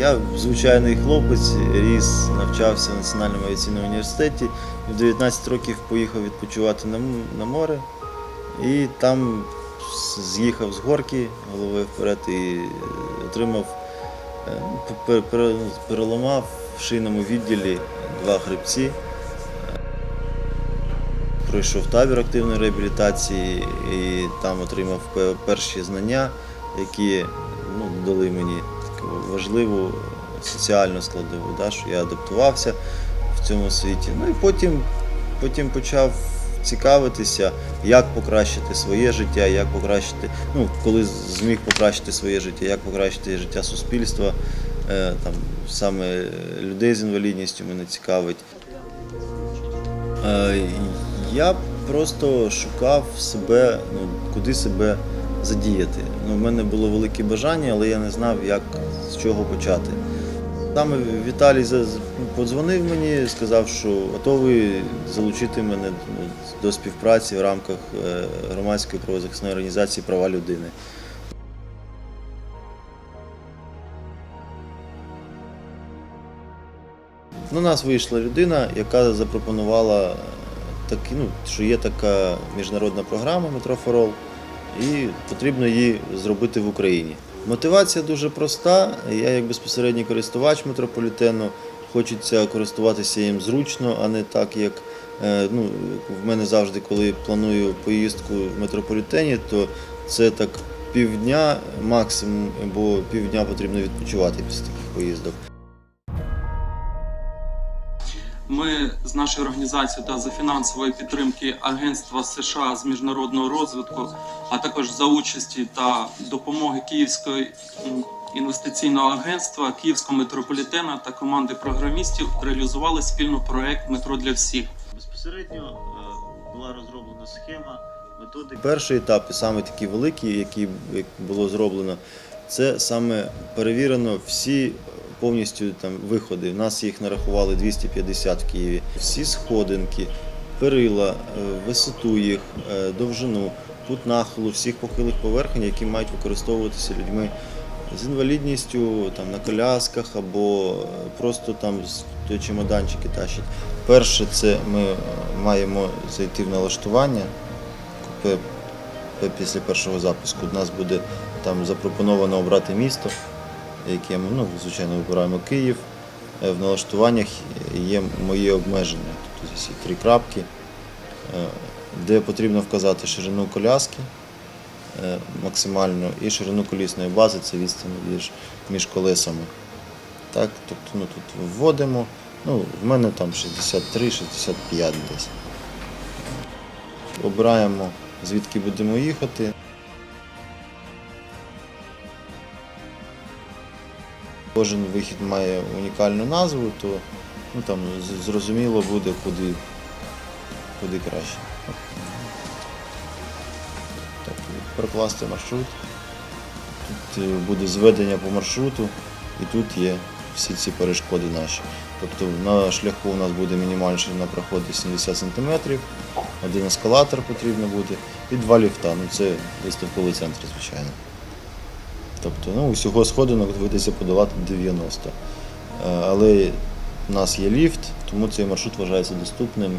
Я звичайний хлопець, ріс, навчався в Національному авіаційному університеті. В 19 років поїхав відпочивати на, море і там з'їхав з горки головою вперед і е, отримав, е, пер- пер- переламав в шийному відділі два хребці. Пройшов табір активної реабілітації і там отримав перші знання, які ну, дали мені важливу соціальну складову, да, що я адаптувався в цьому світі. Ну і потім, потім почав цікавитися, як покращити своє життя, як покращити, ну, коли зміг покращити своє життя, як покращити життя суспільства, е, там, саме людей з інвалідністю мене цікавить. Е, Я просто шукав себе, ну, куди себе задіяти. Ну, в мене було велике бажання, але я не знав, як з чого почати. Саме Віталій подзвонив мені, сказав, що готовий залучити мене ну, до співпраці в рамках е, громадської правозахисної організації права людини. До нас вийшла людина, яка запропонувала такі, ну, що є така міжнародна програма Метро Форол, і потрібно її зробити в Україні. Мотивація дуже проста. Я як безпосередній користувач метрополітену, хочеться користуватися їм зручно, а не так, як е, ну, в мене завжди, коли планую поїздку в метрополітені, то це так півдня максимум, бо півдня потрібно відпочивати після таких поїздок. Ми з нашою організацією та за фінансової підтримки Агентства США з міжнародного розвитку, а також за участі та допомоги Київського інвестиційного агентства, Київського метрополітена та команди програмістів реалізували спільно проект Метро для всіх. Безпосередньо е, була розроблена схема методики. Перший етап, і саме такий великий, який було зроблено, це саме перевірено всі повністю там виходи. У нас їх нарахували 250 в Києві. Всі сходинки, перила, е, висоту їх, е, довжину, кут нахилу всіх похилих поверхень, які мають використовуватися людьми з інвалідністю, там на колясках або е, просто там чемоданчики тащать. Перше, це ми маємо зайти в налаштування. Після першого запуску у нас буде там запропоновано обрати місто, яке ми, ну, звичайно, вибираємо Київ. Е, В налаштуваннях є мої обмеження. Тобто ці три крапки, е, де потрібно вказати ширину коляски е, максимально і ширину колісної бази це відстань між колесами. Так, тобто ну, тут вводимо. Ну, в мене там 63-65 десь. Обираємо, звідки будемо їхати. Кожен вихід має унікальну назву, то ну, там, зрозуміло буде, куди, куди краще. Так, прокласти маршрут. Тут е, буде зведення по маршруту, і тут є всі ці перешкоди наші. Тобто на шляху у нас буде мінімальна ширина проходу 70 см, один ескалатор потрібно буде і два ліфта. Ну це виставковий центр, звичайно. Тобто ну, усього сходинок доведеться подолати 90. Е, Але у нас є ліфт, тому цей маршрут вважається доступним.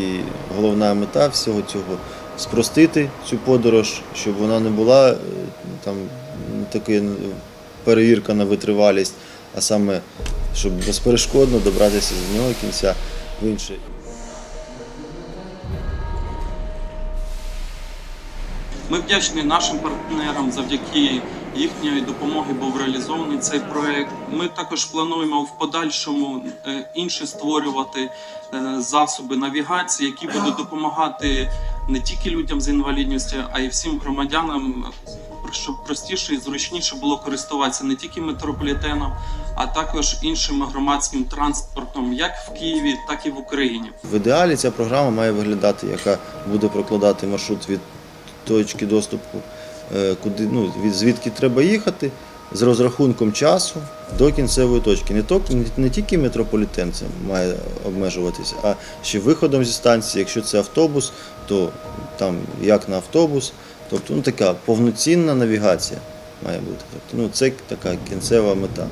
І головна мета всього цього спростити цю подорож, щоб вона не була е, там така перевірка на витривалість, а саме щоб безперешкодно добратися з одного кінця в інший. Ми вдячні нашим партнерам, завдяки їхньої допомоги був реалізований цей проект. Ми також плануємо в подальшому е, інші створювати е, засоби навігації, які будуть допомагати не тільки людям з інвалідністю, а й всім громадянам, щоб простіше і зручніше було користуватися не тільки метрополітеном, а також іншим громадським транспортом як в Києві, так і в Україні. В ідеалі ця програма має виглядати, яка буде прокладати маршрут від точки доступу, куди, ну, від звідки треба їхати, з розрахунком часу до кінцевої точки. Не, то, не тільки метрополітен це має обмежуватися, а ще виходом зі станції. Якщо це автобус, то там як на автобус. Тобто ну, така повноцінна навігація має бути. Тобто, ну, це така кінцева мета.